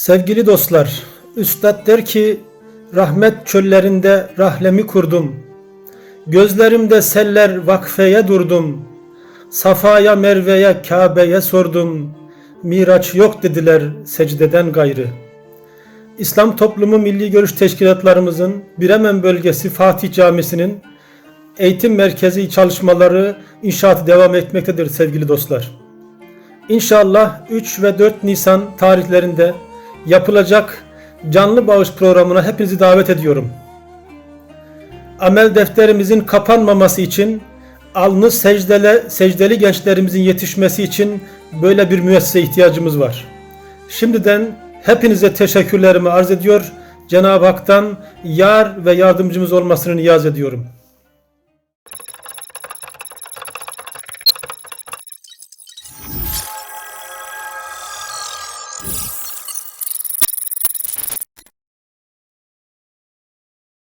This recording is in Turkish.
Sevgili dostlar, Üstad der ki, rahmet çöllerinde rahlemi kurdum. Gözlerimde seller vakfeye durdum. Safaya Merve'ye Kabe'ye sordum. Miraç yok dediler secdeden gayrı. İslam Toplumu Milli Görüş Teşkilatlarımızın Biremen Bölgesi Fatih Camisi'nin eğitim merkezi çalışmaları inşaatı devam etmektedir sevgili dostlar. İnşallah 3 ve 4 Nisan tarihlerinde yapılacak canlı bağış programına hepinizi davet ediyorum. Amel defterimizin kapanmaması için alnı secdele, secdeli gençlerimizin yetişmesi için böyle bir müessese ihtiyacımız var. Şimdiden hepinize teşekkürlerimi arz ediyor. Cenab-ı Hak'tan yar ve yardımcımız olmasını niyaz ediyorum.